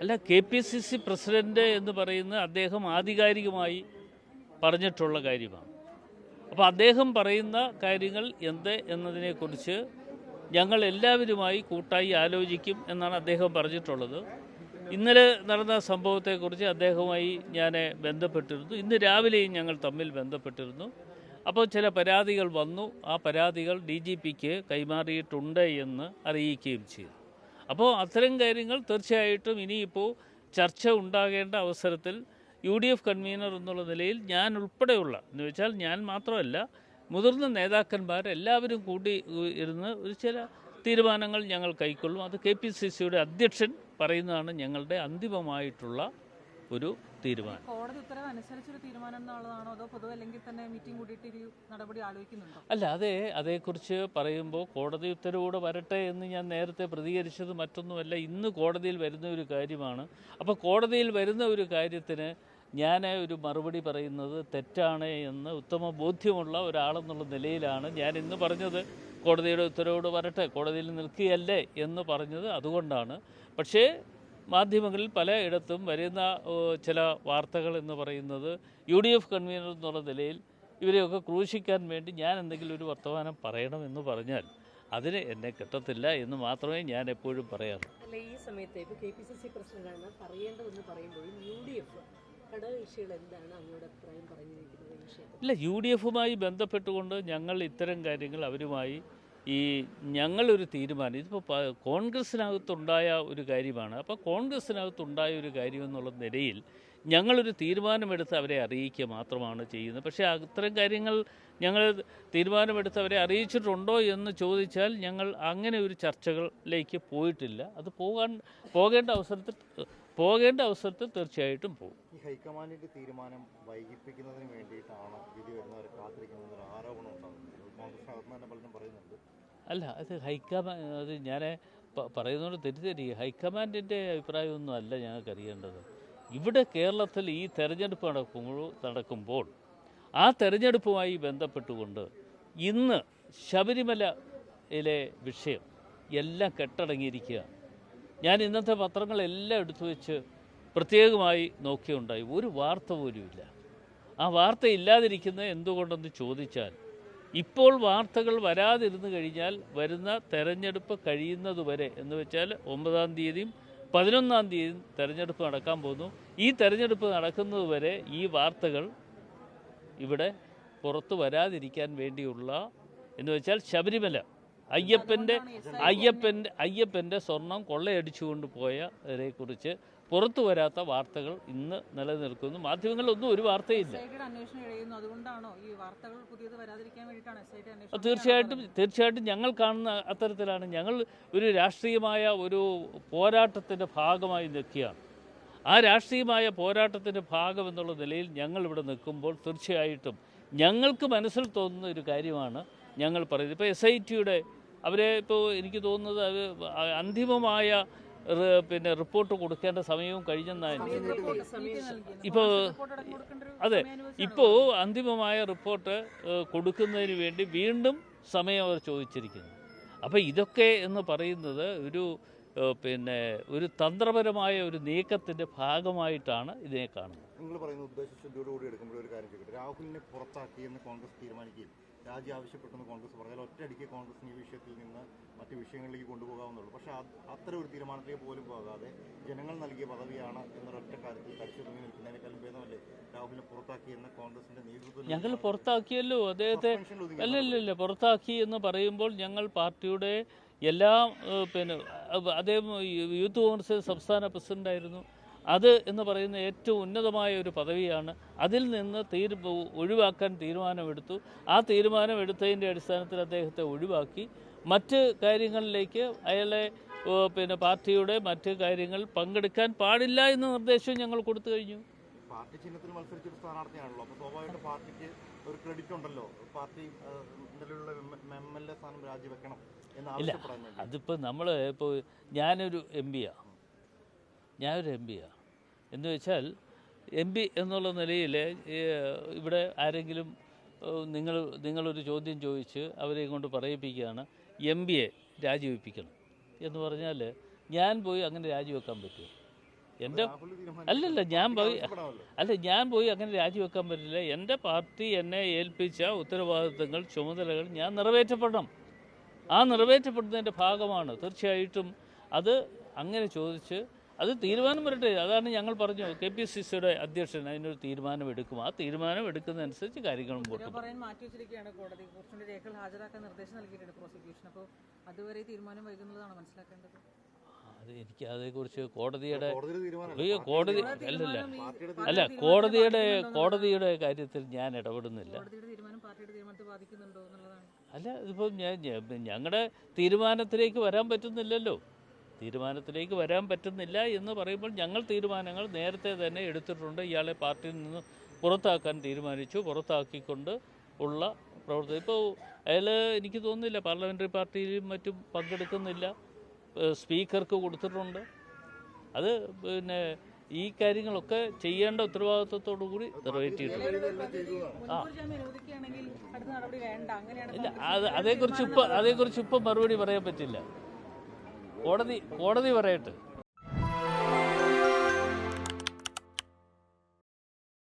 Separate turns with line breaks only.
അല്ല K P C C president എന്ന് പറയുന്ന അദ്ദേഹം ആധികാരികമായി പറഞ്ഞിട്ടുള്ള കാര്യമാണ്. അപ്പോൾ അദ്ദേഹം പറയുന്ന കാര്യങ്ങൾ എന്ത് എന്നതിനെക്കുറിച്ച് ഞങ്ങൾ എല്ലാവരുമായി കൂട്ടായി ആലോചിക്കും എന്നാണ് അദ്ദേഹം പറഞ്ഞിട്ടുള്ളത്. ഇന്നലെ നടന്ന സംഭവത്തെക്കുറിച്ച് അദ്ദേഹവുമായി ഞാൻ ബന്ധപ്പെട്ടിരുന്നു. ഇന്ന് രാവിലെയും ഞങ്ങൾ തമ്മിൽ ബന്ധപ്പെട്ടിരുന്നു. അപ്പോൾ ചില പരാതികൾ വന്നു. ആ പരാതികൾ ഡി ജി പിക്ക് കൈമാറിയിട്ടുണ്ട് എന്ന് അറിയിക്കുകയും ചെയ്തു. അപ്പോൾ അത്തരം കാര്യങ്ങൾ തീർച്ചയായിട്ടും ഇനിയിപ്പോൾ ചർച്ച ഉണ്ടാകേണ്ട അവസരത്തിൽ യു ഡി എഫ് കൺവീനർ എന്നുള്ള നിലയിൽ ഞാൻ ഉൾപ്പെടെയുള്ള എന്ന് വെച്ചാൽ ഞാൻ മാത്രമല്ല മുതിർന്ന നേതാക്കന്മാർ എല്ലാവരും കൂടി ഇരുന്ന് ഒരു ചില തീരുമാനങ്ങൾ ഞങ്ങൾ കൈക്കൊള്ളും. അത് കെ പി സി സിയുടെ അധ്യക്ഷൻ പറയുന്നതാണ് ഞങ്ങളുടെ അന്തിമമായിട്ടുള്ള ഒരു തീരുമാനം.
കോടതി ഉത്തരവ് അനുസരിച്ചൊരു തീരുമാനം എന്നുള്ളതാണോ അതോ പൊതുവെ അല്ലെങ്കിൽ തന്നെ മീറ്റിംഗ് കൂടിയിട്ട് ഒരു നടപടി ആലോചിക്കുന്നുണ്ടോ?
അല്ല അതെ അതേക്കുറിച്ച് പറയുമ്പോൾ കോടതി ഉത്തരവൂടെ വരട്ടെ എന്ന് ഞാൻ നേരത്തെ പ്രതികരിച്ചത് മറ്റൊന്നുമല്ല ഇന്ന് കോടതിയിൽ വരുന്ന ഒരു കാര്യമാണ്. അപ്പോൾ കോടതിയിൽ വരുന്ന ഒരു കാര്യത്തിന് ഞാൻ ഒരു മറുപടി പറയുന്നത് തെറ്റാണ് എന്ന് ഉത്തമ ബോധ്യമുള്ള ഒരാളെന്നുള്ള നിലയിലാണ് ഞാൻ ഇന്ന് പറഞ്ഞത്. കോടതിയുടെ ഉത്തരവോട് വരട്ടെ കോടതിയിൽ നിൽക്കുകയല്ലേ എന്ന് പറഞ്ഞത് അതുകൊണ്ടാണ്. പക്ഷേ മാധ്യമങ്ങളിൽ പലയിടത്തും വരുന്ന ചില വാർത്തകൾ എന്ന് പറയുന്നത് യു ഡി എഫ് കൺവീനർ എന്നുള്ള നിലയിൽ ഇവരെയൊക്കെ ക്രൂശിക്കാൻ വേണ്ടി ഞാൻ എന്തെങ്കിലും ഒരു വർത്തമാനം പറയണമെന്ന് പറഞ്ഞാൽ അതിന് എന്നെ കിട്ടത്തില്ല എന്ന് മാത്രമേ ഞാൻ എപ്പോഴും പറയാറുള്ളൂ
അല്ല ഈ സമയത്ത് ഇപ്പോൾ കെ പി സി സി പ്രസിഡന്റാണ് പറയേണ്ടതെന്ന് പറയുമ്പോഴും യു ഡി എഫ് എന്താണ് അങ്ങയുടെ അഭിപ്രായം പറഞ്ഞിരിക്കുന്നത് ഈ
ഇല്ല യു ഡി എഫുമായി ബന്ധപ്പെട്ടുകൊണ്ട് ഞങ്ങൾ ഇത്തരം കാര്യങ്ങൾ അവരുമായി ഈ ഞങ്ങളൊരു തീരുമാനം ഇതിപ്പോൾ കോൺഗ്രസ്സിനകത്തുണ്ടായ ഒരു കാര്യമാണ്. അപ്പോൾ കോൺഗ്രസ്സിനകത്തുണ്ടായ ഒരു കാര്യം എന്നുള്ള നിലയിൽ ഞങ്ങളൊരു തീരുമാനമെടുത്ത് അവരെ അറിയിക്കുക മാത്രമാണ് ചെയ്യുന്നത്. പക്ഷേ അത്തരം കാര്യങ്ങൾ ഞങ്ങൾ തീരുമാനമെടുത്ത് അവരെ അറിയിച്ചിട്ടുണ്ടോ എന്ന് ചോദിച്ചാൽ ഞങ്ങൾ അങ്ങനെ ഒരു ചർച്ചകളിലേക്ക് പോയിട്ടില്ല. അത് പോകാൻ പോകേണ്ട അവസരത്തിൽ പോകേണ്ട അവസരത്തിൽ തീർച്ചയായിട്ടും പോകും.
ഈ ഹൈക്കമാൻഡിന്റെ തീരുമാനം വൈകിപ്പിക്കുന്നതിന് വേണ്ടിയിട്ടാണ് വിധി വരുന്നവരെ കാത്തിരിക്കുന്നതൊരു ആരോപണം ഉണ്ടാകുന്നത് കോൺഗ്രസ് പലരും പറയുന്നുണ്ട്.
അല്ല അത് ഹൈക്കമാൻഡ് അത് ഞാൻ പറയുന്നതുകൊണ്ട് തെറ്റിദ്ധരി ഹൈക്കമാൻഡിന്റെ അഭിപ്രായമൊന്നും അല്ല ഞങ്ങൾക്ക് അറിയേണ്ടത്. ഇവിടെ കേരളത്തിൽ ഈ തെരഞ്ഞെടുപ്പ് നടക്കുമ്പോൾ നടക്കുമ്പോൾ ആ തെരഞ്ഞെടുപ്പുമായി ബന്ധപ്പെട്ടുകൊണ്ട് ഇന്ന് ശബരിമലയിലെ വിഷയം എല്ലാം കെട്ടടങ്ങിയിരിക്കുകയാണ്. ഞാൻ ഇന്നത്തെ പത്രങ്ങളെല്ലാം എടുത്തു വെച്ച് പ്രത്യേകമായി നോക്കിയുണ്ടായി. ഒരു വാർത്ത പോലുമില്ല. ആ വാർത്ത ഇല്ലാതിരിക്കുന്നത് എന്തുകൊണ്ടെന്ന് ചോദിച്ചാൽ ഇപ്പോൾ വാർത്തകൾ വരാതിരുന്നു കഴിഞ്ഞാൽ വരുന്ന തെരഞ്ഞെടുപ്പ് കഴിയുന്നതുവരെ എന്ന് വെച്ചാൽ ഒമ്പതാം തീയതിയും പതിനൊന്നാം തീയതിയും തെരഞ്ഞെടുപ്പ് നടക്കാൻ പോകുന്നു. ഈ തെരഞ്ഞെടുപ്പ് നടക്കുന്നതുവരെ ഈ വാർത്തകൾ ഇവിടെ പുറത്തു വരാതിരിക്കാൻ വേണ്ടിയുള്ള എന്ന് വെച്ചാൽ ശബരിമല അയ്യപ്പന്റെ അയ്യപ്പന്റെ അയ്യപ്പന്റെ സ്വർണം കൊള്ളയടിച്ചുകൊണ്ട് പോയതിനെക്കുറിച്ച് പുറത്തു വരാത്ത വാർത്തകൾ ഇന്ന് നിലനിൽക്കുന്നു. മാധ്യമങ്ങളിലൊന്നും ഒരു വാർത്തയില്ല തീർച്ചയായിട്ടും തീർച്ചയായിട്ടും ഞങ്ങൾ കാണുന്ന അത്തരത്തിലാണ്. ഞങ്ങൾ ഒരു രാഷ്ട്രീയമായ ഒരു പോരാട്ടത്തിന്റെ ഭാഗമായി നിൽക്കുകയാണ്. ആ രാഷ്ട്രീയമായ പോരാട്ടത്തിന്റെ ഭാഗം എന്നുള്ള നിലയിൽ ഞങ്ങൾ ഇവിടെ നിൽക്കുമ്പോൾ തീർച്ചയായിട്ടും ഞങ്ങൾക്ക് മനസ്സിൽ തോന്നുന്ന ഒരു കാര്യമാണ് ഞങ്ങൾ പറയുന്നത്. ഇപ്പോൾ എസ് ഐ ടിയുടെ അവരെ ഇപ്പോൾ എനിക്ക് തോന്നുന്നത് അത് അന്തിമമായ പിന്നെ റിപ്പോർട്ട് കൊടുക്കേണ്ട സമയവും കഴിഞ്ഞെന്നാണ് ഇപ്പോൾ അതെ ഇപ്പോൾ അന്തിമമായ റിപ്പോർട്ട് കൊടുക്കുന്നതിന് വേണ്ടി വീണ്ടും സമയം അവർ ചോദിച്ചിരിക്കുന്നു. അപ്പോൾ ഇതൊക്കെ എന്ന് പറയുന്നത് ഒരു പിന്നെ ഒരു തന്ത്രപരമായ ഒരു നീക്കത്തിന്റെ ഭാഗമായിട്ടാണ് ഇതിനെ കാണുന്നത്.
നിങ്ങൾ പറയുന്ന ഉദ്ദേശശുദ്ധിയോടുകൂടി എടുക്കുമ്പോൾ ഒരു കാര്യം രാഹുലിനെ പുറത്താക്കിയെന്ന് കോൺഗ്രസ് തീരുമാനിക്കുകയും രാജി ആവശ്യപ്പെട്ടെന്ന് കോൺഗ്രസ് പറഞ്ഞാൽ ഒറ്റയടിക്ക് കോൺഗ്രസിന് ഈ വിഷയത്തിൽ നിന്ന് മറ്റ് വിഷയങ്ങളിലേക്ക് കൊണ്ടുപോകാവുന്നുള്ളൂ പക്ഷേ അത്ര അത്തരം ഒരു തീരുമാനത്തിലേക്ക് പോലും പോകാതെ ജനങ്ങൾ നൽകിയ പദവിയാണ് എന്നൊരൊറ്റ കാര്യത്തിൽ കടിച്ചു തുടങ്ങി നിൽക്കുന്നതിനേക്കാളും ഭേദമല്ലേ? രാഹുലിനെ പുറത്താക്കിയെന്ന് കോൺഗ്രസിന്റെ നേതൃത്വം
ഞങ്ങൾ പുറത്താക്കിയല്ലോ അദ്ദേഹത്തെ അല്ലല്ലേ പുറത്താക്കി എന്ന് പറയുമ്പോൾ ഞങ്ങൾ പാർട്ടിയുടെ എല്ലാ പിന്നെ അദ്ദേഹം യൂത്ത് കോൺഗ്രസ് സംസ്ഥാന പ്രസിഡന്റായിരുന്നു അത് എന്ന് പറയുന്ന ഏറ്റവും ഉന്നതമായ ഒരു പദവിയാണ്. അതിൽ നിന്ന് തീരു ഒഴിവാക്കാൻ തീരുമാനമെടുത്തു. ആ തീരുമാനം എടുത്തതിന്റെ അടിസ്ഥാനത്തിൽ അദ്ദേഹത്തെ ഒഴിവാക്കി. മറ്റ് കാര്യങ്ങളിലേക്ക് അയാളെ പിന്നെ പാർട്ടിയുടെ മറ്റ് കാര്യങ്ങൾ പങ്കെടുക്കാൻ പാടില്ല എന്ന നിർദ്ദേശവും ഞങ്ങൾ കൊടുത്തു കഴിഞ്ഞു.
പാർട്ടി ചിഹ്നത്തിൽ മത്സരിച്ചൊരു സ്ഥാനാർത്ഥിയാണല്ലോ. അപ്പോൾ സ്വാഭാവികമായിട്ട് പാർട്ടിക്ക് ഒരു ക്രെഡിറ്റ് ഉണ്ടല്ലോ. പാർട്ടി ഏഹ്, നിലവിലുള്ള എം എൽ എ സ്ഥാനം രാജിവെക്കണം എന്ന് ആവശ്യപ്പെടാൻ
അതിപ്പോൾ നമ്മൾ ഇപ്പോൾ ഞാനൊരു എം പിയാണ് ഞാനൊരു എം പിയാണ് എന്ന് വെച്ചാൽ എം പി എന്നുള്ള നിലയിൽ ഇവിടെ ആരെങ്കിലും നിങ്ങൾ നിങ്ങളൊരു ചോദ്യം ചോദിച്ച് അവരെ കൊണ്ട് പറയിപ്പിക്കുകയാണ് എം ബി എ രാജിവെപ്പിക്കണം. എന്ന് പറഞ്ഞാൽ ഞാൻ പോയി അങ്ങനെ രാജിവെക്കാൻ പറ്റുമോ
എന്റെ
അല്ലല്ല ഞാൻ പോയി അല്ല ഞാൻ പോയി അങ്ങനെ രാജിവെക്കാൻ പറ്റില്ല. എന്റെ പാർട്ടി എന്നെ ഏൽപ്പിച്ച ഉത്തരവാദിത്തങ്ങൾ ചുമതലകൾ ഞാൻ നിറവേറ്റപ്പെടണം. ആ നിറവേറ്റപ്പെടുന്നതിന്റെ ഭാഗമാണ് തീർച്ചയായിട്ടും അത് അങ്ങനെ ചോദിച്ച് അത് തീരുമാനം വരട്ടെ. അതാണ് ഞങ്ങൾ പറഞ്ഞു. കെ പി സി സിയുടെ അധ്യക്ഷൻ അതിനൊരു തീരുമാനം എടുക്കും. ആ തീരുമാനം എടുക്കുന്നതനുസരിച്ച് കാര്യങ്ങൾ മുമ്പോട്ട് പോകും
പറയാൻ മാറ്റി വെച്ചിരിക്കുകയാണ് കോടതി. കുറച്ചുകൂടി ഹാജരാക്കാൻ നിർദ്ദേശം നൽകിയിട്ടുണ്ട് പ്രോസിക്യൂഷൻ. അപ്പോൾ അതുവരെ തീരുമാനം വൈകുന്നതാണ് മനസ്സിലാക്കേണ്ടത്.
അത് എനിക്ക് അതേക്കുറിച്ച് കോടതിയുടെ. അയ്യോ കോടതി അല്ലല്ല. അല്ല കോടതിയുടെ കോടതിയുടെ കാര്യത്തിൽ ഞാൻ ഇടപെടുന്നില്ല.
കോടതിയുടെ തീരുമാനം പാർട്ടിയുടെ തീരുമാനത്തെ ബാധിക്കുന്നുണ്ടോ എന്നുള്ളതാണ്.
അല്ല ഇതിപ്പം ഞാൻ ഞങ്ങളുടെ തീരുമാനത്തിലേക്ക് വരാൻ പറ്റുന്നില്ലല്ലോ. തീരുമാനത്തിലേക്ക് വരാൻ പറ്റുന്നില്ല എന്ന് പറയുമ്പോൾ ഞങ്ങൾ തീരുമാനങ്ങൾ നേരത്തെ തന്നെ എടുത്തിട്ടുണ്ട്. ഇയാളെ പാർട്ടിയിൽ നിന്ന് പുറത്താക്കാൻ തീരുമാനിച്ചു. പുറത്താക്കിക്കൊണ്ട് ഉള്ള പ്രവർത്തനം. ഇപ്പോൾ അയാൾ എനിക്ക് തോന്നുന്നില്ല പാർലമെന്ററി പാർട്ടിയിലും മറ്റും പങ്കെടുക്കുന്നില്ല. സ്പീക്കർക്ക് കൊടുത്തിട്ടുണ്ട്. അത് പിന്നെ ഈ കാര്യങ്ങളൊക്കെ ചെയ്യേണ്ട ഉത്തരവാദിത്വത്തോടു കൂടി നിറവേറ്റിയിട്ടുണ്ട്.
ആ.
ഇല്ല അത് അതേക്കുറിച്ച് ഇപ്പം അതേക്കുറിച്ച് ഇപ്പം മറുപടി പറയാൻ പറ്റില്ല. കോടതി കോടതി പറയട്ടെ.